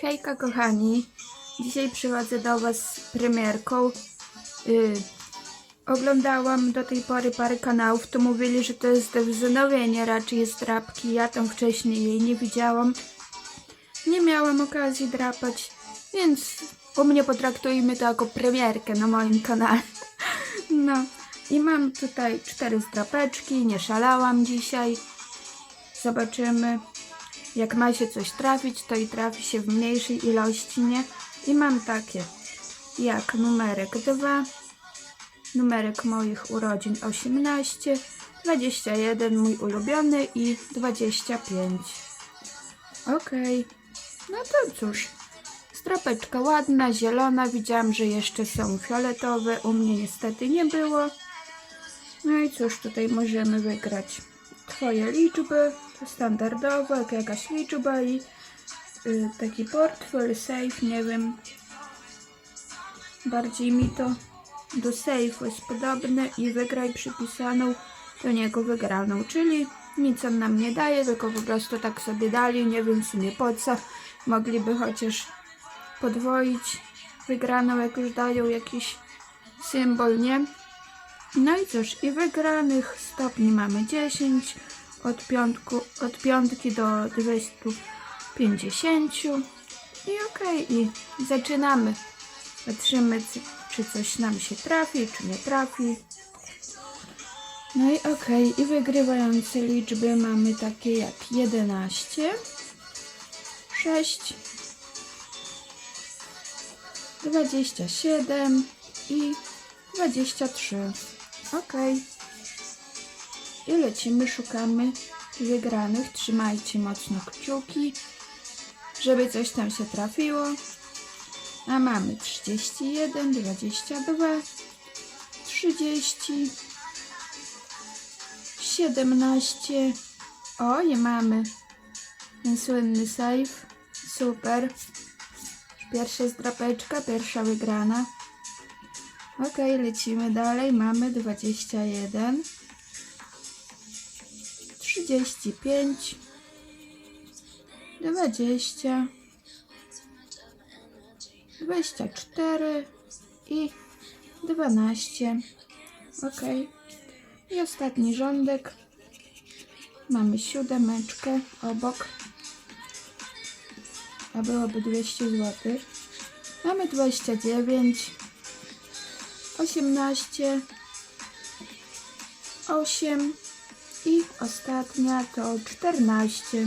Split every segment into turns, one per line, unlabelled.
Hejka kochani, dzisiaj przychodzę do Was z premierką. Y, oglądałam do tej pory parę kanałów, to mówili, że to jest wznowienie raczej jest drapki. Ja tam wcześniej jej nie widziałam. Nie miałam okazji drapać, więc u mnie potraktujmy to jako premierkę na moim kanale. No i mam tutaj cztery zdrapeczki, nie szalałam dzisiaj. Zobaczymy. Jak ma się coś trafić, to i trafi się w mniejszej ilości, nie? I mam takie jak numerek 2, numerek moich urodzin 18, 21 mój ulubiony i 25. Okej, no to cóż, stropeczka ładna, zielona, widziałam, że jeszcze są fioletowe, u mnie niestety nie było. No i cóż, tutaj możemy wygrać Twoje liczby, to standardowo, jak jakaś liczba i y, taki portfel, safe, nie wiem. Bardziej mi to do safe'u jest podobne i wygraj przypisaną do niego wygraną, czyli nic on nam nie daje, tylko po prostu tak sobie dali, nie wiem w sumie po co. Mogliby chociaż podwoić wygraną, jak już dają jakiś symbol, nie? No i cóż, i wygranych stopni mamy 10, od, piątku, od piątki do 250. I okej, i zaczynamy. Patrzymy, czy coś nam się trafi, czy nie trafi. No i okej, i wygrywające liczby mamy takie jak 11, 6, 27 i 23. Ok. I lecimy, szukamy wygranych. Trzymajcie mocno kciuki, żeby coś tam się trafiło. A mamy 31, 22, 30, 17. O, nie mamy. Ten słynny save. Super. Pierwsza zdrapeczka, pierwsza wygrana. Ok, lecimy dalej. Mamy 21, 35, 20, 24 i 12. Ok. I ostatni rządek. Mamy siódemeczkę obok. A byłoby 200 zł. Mamy 29. 18, 8 i ostatnia to 14.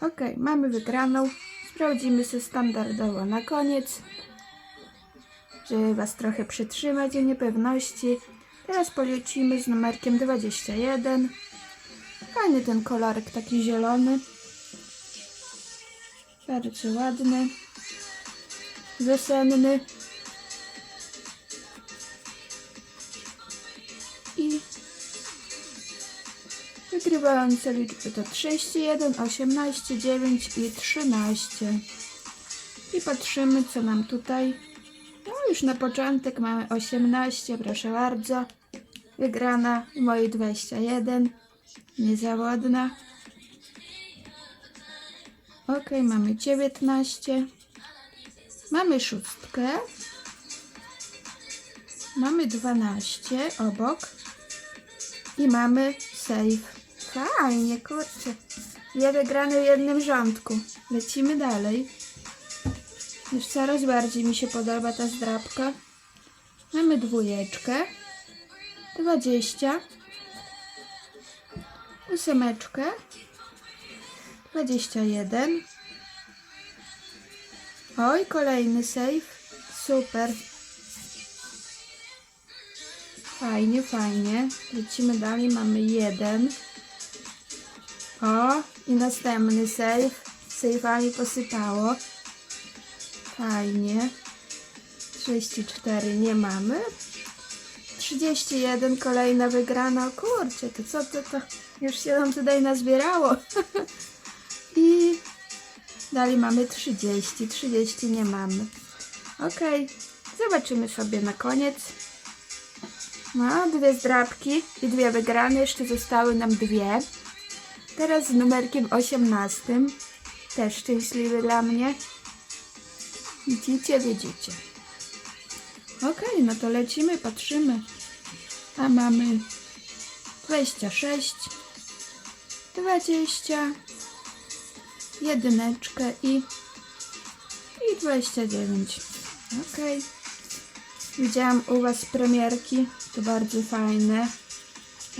Ok, mamy wygraną. Sprawdzimy sobie standardowo na koniec, żeby Was trochę przytrzymać o niepewności. Teraz polecimy z numerkiem 21. Fajny ten kolorek, taki zielony. Bardzo ładny. Wiosenny. Wygrywające liczby to 31, 18, 9 i 13. I patrzymy, co nam tutaj. No, już na początek mamy 18, proszę bardzo. Wygrana moje 21. Niezawodna. Ok, mamy 19. Mamy szóstkę. Mamy 12 obok. I mamy save. Fajnie, kurczę. Dwie wygrane w jednym rządku. Lecimy dalej. Już coraz bardziej mi się podoba ta zdrabka. Mamy dwójeczkę. 20. Ósemeczkę. 21. Oj, kolejny save. Super. Fajnie, fajnie. Lecimy dalej. Mamy jeden. O, i następny save. Save'ami posypało. Fajnie. 34 nie mamy. 31 kolejna wygrana. Kurczę, to co to, to już się nam tutaj nazbierało. I dalej mamy 30. 30 nie mamy. Okej. Zobaczymy sobie na koniec. No, dwie zdrabki i dwie wygrane. Jeszcze zostały nam dwie. Teraz z numerkiem 18. Też szczęśliwy dla mnie. Widzicie, widzicie. Okej, no to lecimy, patrzymy. A mamy 26, 20, jedyneczkę i, i 29. Okej. Widziałam u Was premierki, to bardzo fajne.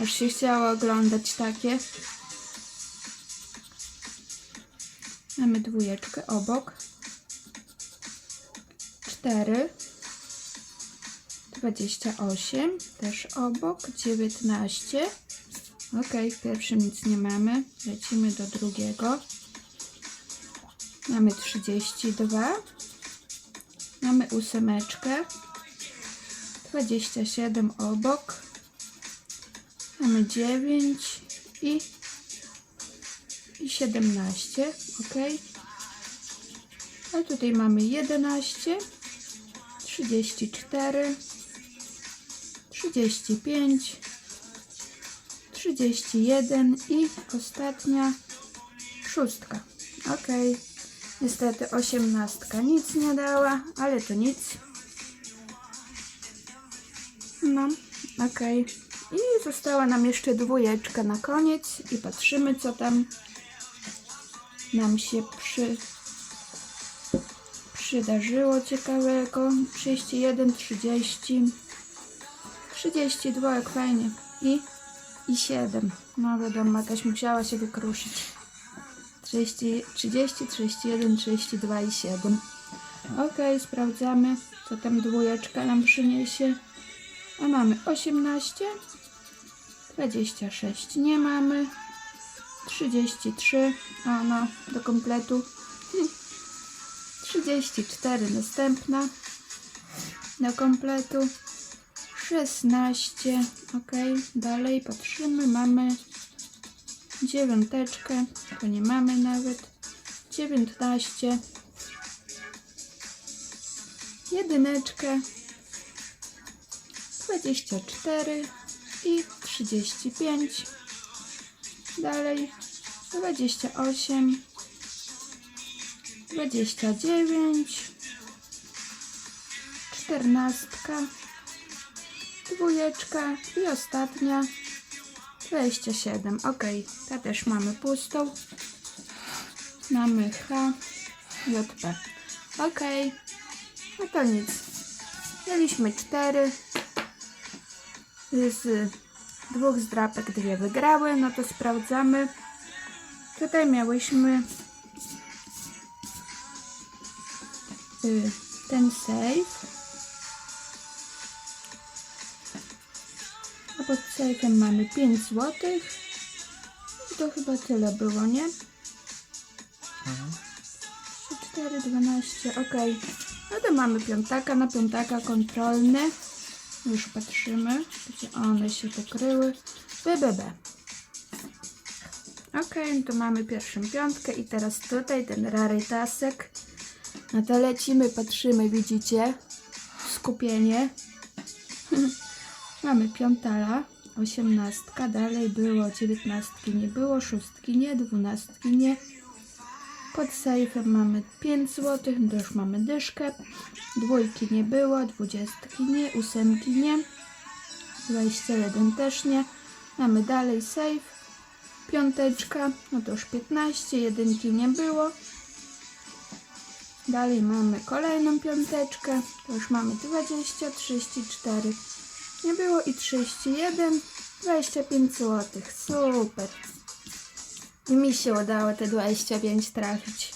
Aż się chciało oglądać takie. Mamy dwójeczkę obok. Cztery. 28, też obok, 19. Ok, w pierwszym nic nie mamy. Lecimy do drugiego. Mamy 32. Mamy ósemeczkę. 27 obok. Mamy 9 i, i 17. Ok. A tutaj mamy 11, 34, 35, 31 i ostatnia szóstka. Ok. Niestety osiemnastka nic nie dała, ale to nic. No, ok. I została nam jeszcze dwójeczka na koniec i patrzymy co tam nam się przy, przydarzyło ciekawego. 31, 30, 32, jak fajnie. I, i 7. No wiadomo, jakaś musiała się wykruszyć. 30, 30, 31, 32 i 7. Ok, sprawdzamy, co tam dwójeczka nam przyniesie. A mamy 18, 26 nie mamy, 33, a no, do kompletu. 34 następna, do kompletu. 16, ok, dalej patrzymy, mamy dziewiąteczkę, to nie mamy nawet, 19, jedyneczkę, 24 i 35, dalej 28, 29, 14, dwójeczka i ostatnia 27. Ok, ta też mamy pustą. Mamy H, JP. Ok, no to nic. Mieliśmy cztery. Z dwóch zdrapek dwie wygrały, no to sprawdzamy. Tutaj miałyśmy y, ten save. A pod sejfem mamy 5 zł. I to chyba tyle było, nie? 3, 4, 12, ok. No to mamy piątaka na piątaka kontrolny. Już patrzymy, gdzie one się pokryły. BBB. Ok, no to mamy pierwszą piątkę i teraz tutaj ten rarytasek. No to lecimy, patrzymy, widzicie? Skupienie. Mamy piątala, osiemnastka, dalej było dziewiętnastki nie było, szóstki nie, dwunastki nie. Pod sejfem mamy 5 zł, no to już mamy dyszkę. Dwójki nie było, dwudziestki nie, ósemki nie. 21 też nie. Mamy dalej sejf. Piąteczka, no to już 15, jedynki nie było. Dalej mamy kolejną piąteczkę, to już mamy 20, 34 nie było i 31, 25 zł. Super. I mi się udało te 25 trafić.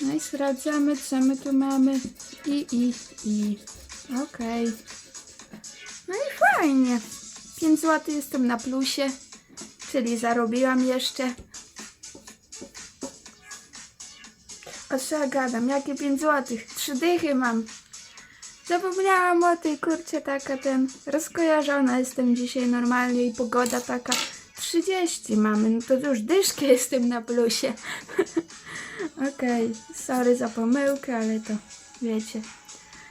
No i sprawdzamy, co my tu mamy. I, i, i. Okej. No i fajnie. 5 zł jestem na plusie, czyli zarobiłam jeszcze. O co ja gadam? Jakie 5 zł? Trzy dychy mam. Zapomniałam o tej kurczę, taka ten. Rozkojarzona jestem dzisiaj normalnie i pogoda taka. 30 mamy, no to już dyszkę jestem na plusie. Okej, sorry za pomyłkę, ale to wiecie.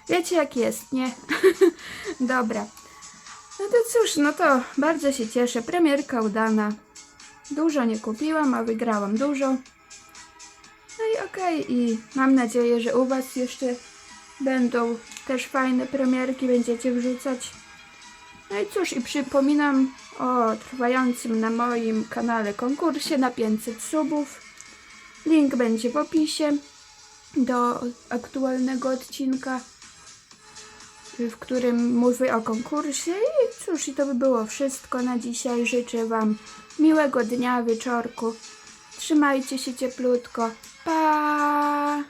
Wiecie jak jest, nie? Dobra. No to cóż, no to bardzo się cieszę. Premierka udana. Dużo nie kupiłam, a wygrałam dużo. Okej, i mam nadzieję, że u Was jeszcze będą też fajne premierki, będziecie wrzucać. No i cóż, i przypominam o trwającym na moim kanale konkursie na 500 subów. Link będzie w opisie do aktualnego odcinka, w którym mówię o konkursie. I cóż, i to by było wszystko na dzisiaj. Życzę Wam miłego dnia, wieczorku. Trzymajcie się cieplutko. Pa!